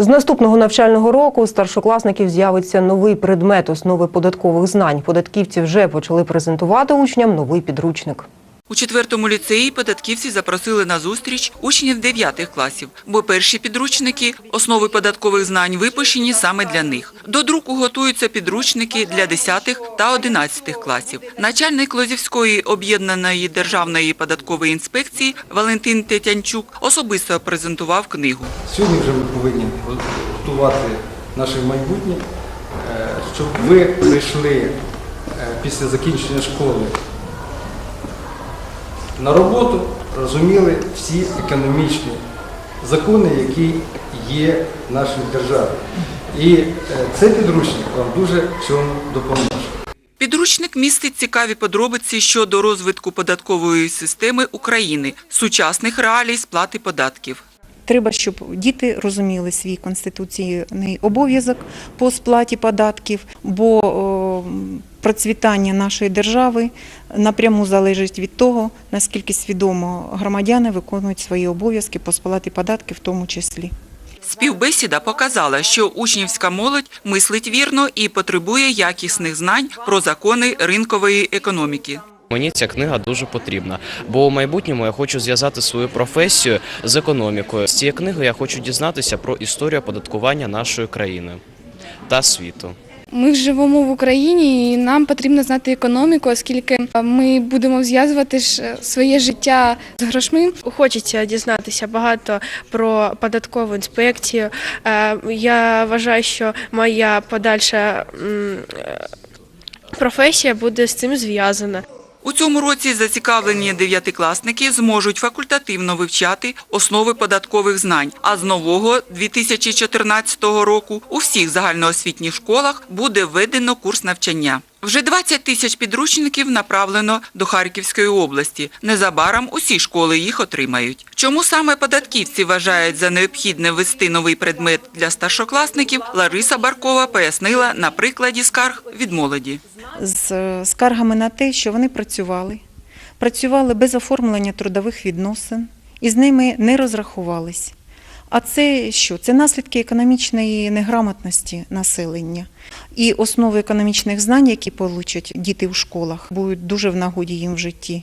З наступного навчального року у старшокласників з'явиться новий предмет основи податкових знань. Податківці вже почали презентувати учням новий підручник. У четвертому ліцеї податківці запросили на зустріч учнів 9 класів, бо перші підручники основи податкових знань випущені саме для них. До друку готуються підручники для 10 та 11 класів. Начальник Лозівської об'єднаної державної податкової інспекції Валентин Тетянчук особисто презентував книгу. Сьогодні вже ми повинні готувати наше майбутнє, е, щоб ви прийшли е, після закінчення школи на роботу, розуміли всі економічні закони, які є в нашій державі. І е, цей підручник вам дуже в цьому допоможе. Підручник містить цікаві подробиці щодо розвитку податкової системи України, сучасних реалій сплати податків. Треба, щоб діти розуміли свій конституційний обов'язок по сплаті податків, бо о, процвітання нашої держави напряму залежить від того, наскільки свідомо громадяни виконують свої обов'язки по сплаті податків в тому числі. Співбесіда показала, що учнівська молодь мислить вірно і потребує якісних знань про закони ринкової економіки. Мені ця книга дуже потрібна, бо у майбутньому я хочу зв'язати свою професію з економікою. З цієї книги я хочу дізнатися про історію оподаткування нашої країни та світу. Ми живемо в Україні і нам потрібно знати економіку, оскільки ми будемо зв'язувати ж своє життя з грошми. Хочеться дізнатися багато про податкову інспекцію. Е, Я вважаю, що моя подальша е, професія буде з цим зв'язана. У цьому році зацікавлені дев'ятикласники зможуть факультативно вивчати основи податкових знань. А з нового 2014 року у всіх загальноосвітніх школах буде введено курс навчання. Вже 20 тисяч підручників направлено до Харківської області. Незабаром усі школи їх отримають. Чому саме податківці вважають за необхідне ввести новий предмет для старшокласників, Лариса Баркова пояснила на прикладі скарг від молоді. З е, скаргами на те, що вони працювали, працювали без оформлення трудових відносин і з ними не розрахувались. А це що? Це наслідки економічної неграмотності населення. І основи економічних знань, які получать діти в школах, будуть дуже в нагоді їм в житті.